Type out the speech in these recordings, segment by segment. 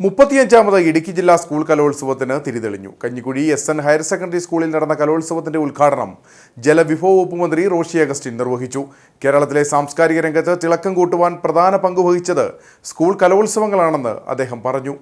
മുപ്പത്തിയഞ്ചാമത് ഇടുക്കി ജില്ലാ സ്കൂൾ കലോത്സവത്തിന് തിരിതെളിഞ്ഞു. Kanjikuzhi S N higher secondary സ്കൂളിൽ നടന്ന കലോത്സവത്തിന്റെ ഉദ്ഘാടനം ജലവിഭവ വകുപ്പ് മന്ത്രി റോഷി അഗസ്റ്റിൻ നിർവഹിച്ചു. കേരളത്തിലെ സാംസ്കാരിക രംഗത്ത് തിളക്കം കൂട്ടുവാൻ പ്രധാന പങ്കുവഹിച്ചത് സ്കൂൾ കലോത്സവങ്ങളാണെന്ന് അദ്ദേഹം പറഞ്ഞു.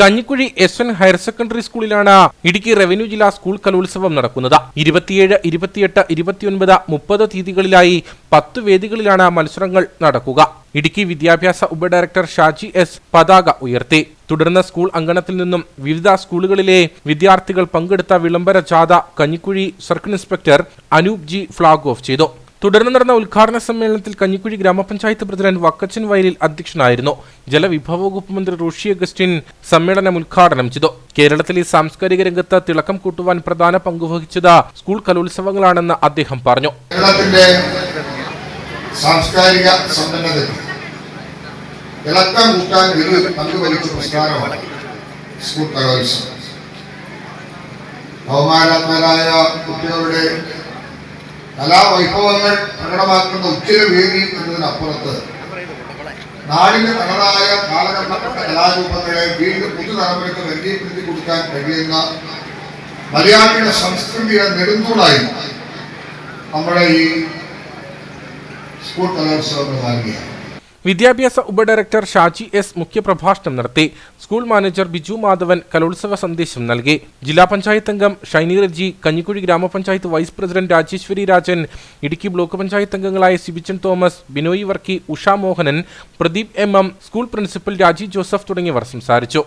Kanjikuzhi S N higher secondary സ്കൂളിലാണ് ഇടുക്കി റവന്യൂ ജില്ലാ സ്കൂൾ കലോത്സവം നടക്കുന്നത്. ഇരുപത്തിയേഴ് ഇരുപത്തിയെട്ട് ഇരുപത്തിയൊൻപത് മുപ്പത് തീയതികളിലായി പത്ത് വേദികളിലാണ് മത്സരങ്ങൾ നടക്കുക. ഇടുക്കി വിദ്യാഭ്യാസ ഉപഡയറക്ടർ ഷാജി എസ് പതാക ഉയർത്തി. തുടർന്ന് സ്കൂൾ അങ്കണത്തിൽ നിന്നും വിവിധ സ്കൂളുകളിലെ വിദ്യാർത്ഥികൾ പങ്കെടുത്ത വിളംബര ജാഥ Kanjikuzhi circle inspector Anoop G flag off ചെയ്തു. തുടർന്ന് നടന്ന ഉദ്ഘാടന സമ്മേളനത്തിൽ കഞ്ഞിക്കുഴി ഗ്രാമപഞ്ചായത്ത് പ്രസിഡന്റ് വക്കച്ചൻ വയലിൽ അധ്യക്ഷനായിരുന്നു. ജലവിഭവ വകുപ്പ് മന്ത്രി റോഷി അഗസ്റ്റിൻ സമ്മേളനം ഉദ്ഘാടനം ചെയ്തു. കേരളത്തിലെ സാംസ്കാരിക രംഗത്ത് തിളക്കം കൂട്ടുവാൻ പ്രധാന പങ്കുവഹിച്ചത് സ്കൂൾ കലോത്സവങ്ങളാണെന്ന് അദ്ദേഹം പറഞ്ഞു. കേരളത്തിന്റെ സാംസ്കാരിക സമ്പന്നതയ്ക്ക് കൂട്ടാൻ സ്കൂൾ കലോത്സവം. ബഹുമാനാത്മരായ കുട്ടികളുടെ കലാവൈഭവങ്ങൾ പ്രകടമാക്കുന്ന ഉച്ചവേദി എന്നതിനപ്പുറത്ത് നാടിന്റെ തനതായ കാലഘട്ടപ്പെട്ട കലാരൂപങ്ങളെ വീണ്ടും പുതുതലമുറയ്ക്ക് പരിചയപ്പെടുത്തി കൊടുക്കാൻ കഴിയുന്ന മലയാളിയുടെ സംസ്കൃതിയുടെ നെടുന്തൂണായി നമ്മുടെ ഈ സ്കൂൾ കലോത്സവങ്ങൾ നൽകിയാണ് വിദ്യാഭ്യാസ ഉപഡയറക്ടർ ഷാജി എസ് മുഖ്യപ്രഭാഷണം നടത്തി. സ്കൂൾ മാനേജർ ബിജു മാധവൻ കലോത്സവ സന്ദേശം നൽകി. ജില്ലാ പഞ്ചായത്ത് അംഗം Shiny Reji Kanjikuzhi gramapanchayat vice president Rajeswari Rajan Idukki block panchayat അംഗങ്ങളായ Sibichan Thomas Binoy Varkey Usha Mohanan Pradeep M M school principal Raji Joseph തുടങ്ങിയവർ സംസാരിച്ചു.